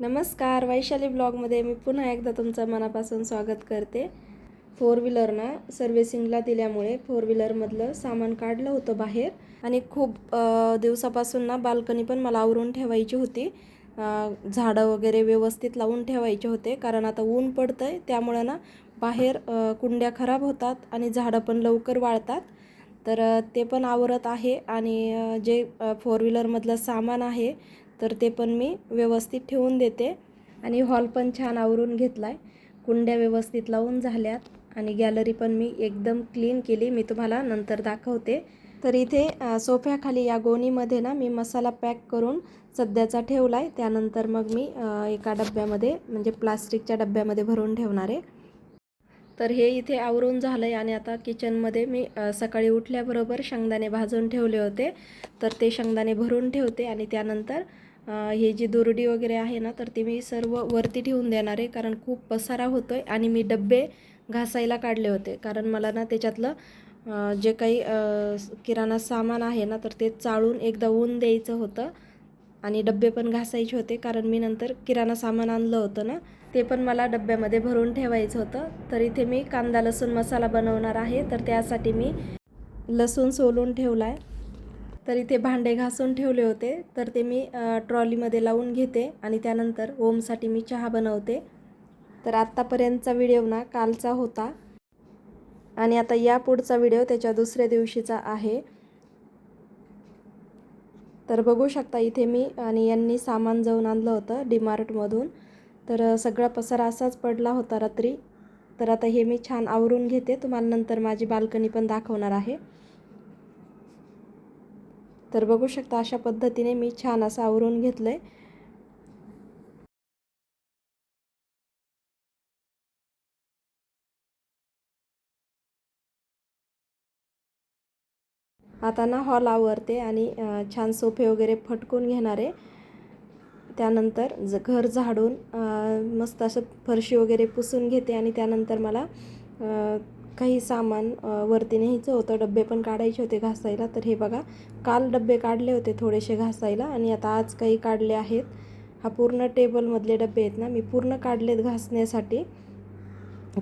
नमस्कार वैशाली ब्लॉगमध्ये मी पुन्हा एकदा तुमचं मनापासून स्वागत करते. फोर व्हीलरना सर्व्हिसिंगला दिल्यामुळे फोर व्हीलरमधलं सामान काढलं होतं बाहेर. आणि खूप दिवसापासून ना बाल्कनी पण मला आवरून ठेवायची होती. झाडं वगैरे व्यवस्थित लावून ठेवायचे होते कारण आता ऊन पडतं आहे त्यामुळं ना बाहेर कुंड्या खराब होतात आणि झाडं पण लवकर वाळतात. तर ते पण आवरत आहे. आणि जे फोर व्हीलरमधलं सामान आहे तर ते पण मी व्यवस्थित ठेवून देते. आणि हॉल पण छान आवरून घेतला आहे कुंड्या व्यवस्थित लावून झाल्यात. आणि गॅलरी पण मी एकदम क्लीन केली. मी तुम्हाला नंतर दाखवते. तर इथे सोफ्याखाली या गोणीमध्ये ना मी मसाला पॅक करून सध्याचा ठेवला आहे त्यानंतर मग मी एका डब्यामध्ये म्हणजे प्लास्टिकच्या डब्यामध्ये भरून ठेवणार आहे. तर हे इथे आवरून झालं आहे आणि आता किचनमध्ये मी सकाळी उठल्याबरोबर शेंगदाणे भाजून ठेवले होते. तर ते शेंगदाणे भरून ठेवते. आणि त्यानंतर हे जी दुरडी वगैरे आहे ना तर ती मी सर्व वरती ठेवून देणार आहे कारण खूप पसारा होतो आहे आणि मी डब्बे घासायला काढले होते. कारण मला ना त्याच्यातलं जे काही किराणा सामान आहे ना तर ते चाळून एकदा ऊन द्यायचं होतं आणि डब्बे पण घासायचे होते कारण मी नंतर किराणा सामान आणलं होतं ना ते पण मला डब्यामध्ये भरून ठेवायचं होतं. तर इथे मी कांदा लसूण मसाला बनवणार आहे तर त्यासाठी मी लसूण सोलून ठेवला आहे तर इथे भांडे घासून ठेवले होते. तर ते मी ट्रॉलीमध्ये लावून घेते आणि त्यानंतर ओमसाठी मी चहा बनवते. तर आत्तापर्यंतचा व्हिडिओ ना कालचा होता. आणि आता या पुढचा व्हिडिओ त्याच्या दुसऱ्या दिवशीचा आहे. तर बघू शकता इथे मी आणि यांनी सामान जाऊन आणलं होतं डीमार्टमधून. तर सगळा पसारा असाच पडला होता रात्री. तर आता हे मी छान आवरून घेते. तुम्हाला नंतर माझी बाल्कनी पण दाखवणार आहे. तर बघू शकता अशा पद्धतीने मी छान असं आवरून घेतलं आहे आता ना हॉल आवरते आणि छान सोफे वगैरे फटकून घेणार आहे. त्यानंतर ज घर झाडून मस्त असं फरशी वगैरे पुसून घेते आणि त्यानंतर मला काही सामान वरती न्यायचं होतं डबे पण काढायचे होते घासायला. तर हे बघा काल डबे काढले होते थोडेसे घासायला आणि आता आज काही काढले आहेत. हा पूर्ण टेबलमधले डबे आहेत ना मी पूर्ण काढलेत घासण्यासाठी.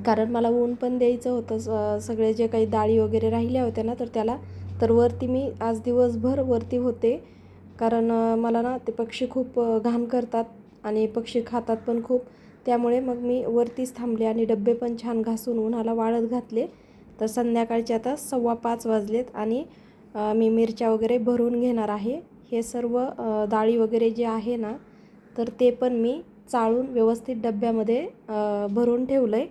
कारण मला ऊन पण द्यायचं होतं स- सगळे जे काही डाळी वगैरे राहिल्या होत्या ना तर त्याला तर वरती मी आज दिवसभर वरती होते. कारण मला ना ते पक्षी खूप घाण करतात आणि पक्षी खातात पण खूप. त्यामुळे मग मी वरतीच थांबले आणि डबे पण छान घासून उन्हाला वाळत घातले. तर संध्याकाळचे आता सव्वा पाच वाजलेत आणि मी मिरच्या वगैरे भरून घेणार आहे. हे सर्व डाळी वगैरे जे आहे ना तर ते पण मी चाळून व्यवस्थित डब्यामध्ये भरून ठेवलं आहे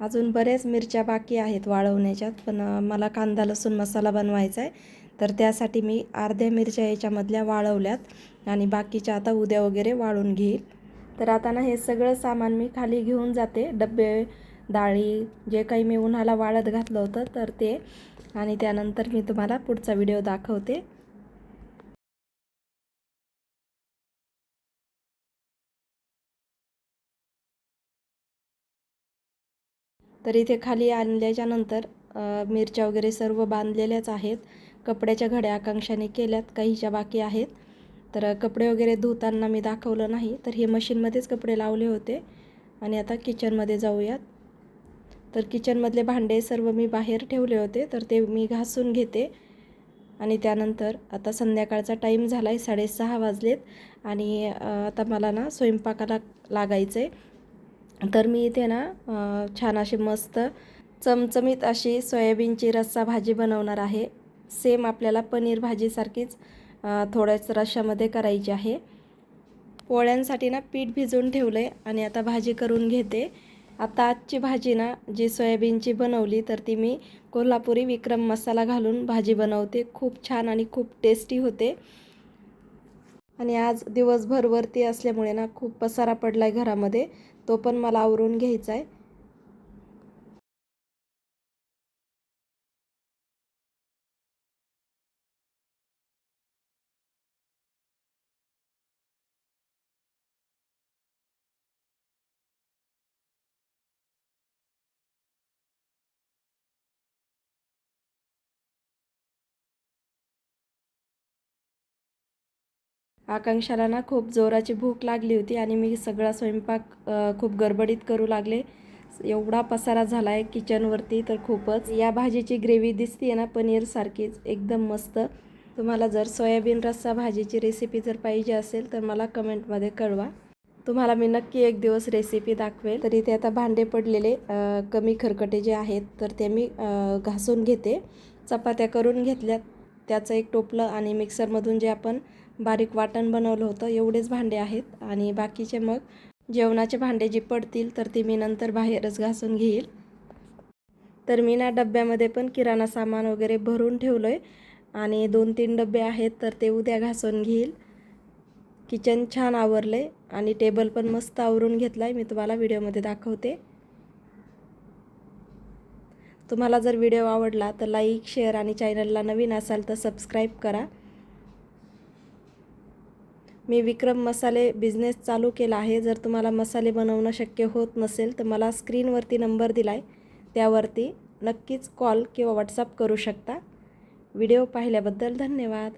अजून बऱ्याच मिरच्या बाकी आहेत वाळवण्याच्यात पण मला कांदा लसूण मसाला बनवायचा आहे. तर त्यासाठी मी अर्ध्या मिरच्या याच्यामधल्या वाळवल्यात आणि बाकीच्या आता उद्या वगैरे वाळून घेईल. तर आता ना हे सगळं सामान मी खाली घेऊन जाते. डबे डाळी जे काही मी उन्हाला वाळत घातलं होतं तर ते. आणि त्यानंतर मी तुम्हाला पुढचा व्हिडिओ दाखवते. तर इथे खाली आणल्याच्या नंतर मिरच्या वगैरे सर्व बांधलेल्याच आहेत. कपड्याच्या घड्या आकांक्षाने केल्यात काहीच्या बाकी आहेत. तर कपडे वगैरे धुताना मी दाखवलं नाही तर हे मशीनमध्येच कपडे लावले होते. आणि आता किचनमध्ये जाऊयात. तर किचनमधले भांडे सर्व मी बाहेर ठेवले होते तर ते मी घासून घेते. आणि त्यानंतर आता संध्याकाळचा टाईम झाला आहे साडेसहा वाजलेत. आणि आता मला ना स्वयंपाकाला लागायचं आहे तर मी इथे ना छान अशी मस्त चमचमीत अशी सोयाबीनची रस्सा भाजी बनवणार आहे. सेम आपल्याला पनीर भाजीसारखीच थोड्याच रशामध्ये करायची आहे. पोळ्यांसाठी ना पीठ भिजवून ठेवलं आहे आणि आता भाजी करून घेते. आता आजची भाजी ना जी सोयाबीनची बनवली तर ती मी कोल्हापुरी विक्रम मसाला घालून भाजी बनवते. खूप छान आणि खूप टेस्टी होते. आणि आज दिवसभर वरती असल्यामुळे ना खूप पसारा पडला आहे घरामध्ये. तो पण मला आवरून घ्यायचा आहे आकांक्षाला ना खूप जोराची भूक लागली होती आणि मी सगळा स्वयंपाक खूप गडबडीत करू लागले. एवढा पसारा झाला आहे किचनवरती तर खूपच. या भाजीची ग्रेव्ही दिसते ना पनीरसारखीच एकदम मस्त. तुम्हाला जर सोयाबीन रस्सा भाजीची रेसिपी जर पाहिजे असेल तर मला कमेंटमध्ये कळवा. तुम्हाला मी नक्की एक दिवस रेसिपी दाखवेल. तर इथे आता भांडे पडलेले कमी खरकटे जे आहेत तर ते मी घासून घेते. चपात्या करून घेतल्यात. त्याचं एक टोपलं आणि मिक्सरमधून जे आपण बारीक वाटण बनवलं होतं एवढेच भांडे आहेत. आणि बाकीचे मग जेवणाचे भांडे जे पडतील तर ते मी नंतर बाहेरच घासून घेईल. तर मी ना डब्यामध्ये पण किराणा सामान वगैरे भरून ठेवलं आहे आणि दोन तीन डबे आहेत तर ते उद्या घासून घेईल. किचन छान आवरले आणि टेबल पण मस्त आवरून घेतला आहे मी तुम्हाला व्हिडिओमध्ये दाखवते. तुम्हाला जर व्हिडिओ आवडला तर लाईक शेअर आणि चॅनलला नवीन असाल तर सबस्क्राईब करा. मी विक्रम मसाले बिझनेस चालू केला आहे. जर तुम्हाला मसाले बनवणं शक्य होत नसेल तर मला स्क्रीनवरती नंबर दिला आहे त्यावरती नक्कीच कॉल किंवा व्हॉट्सअप करू शकता. व्हिडिओ पाहिल्याबद्दल धन्यवाद.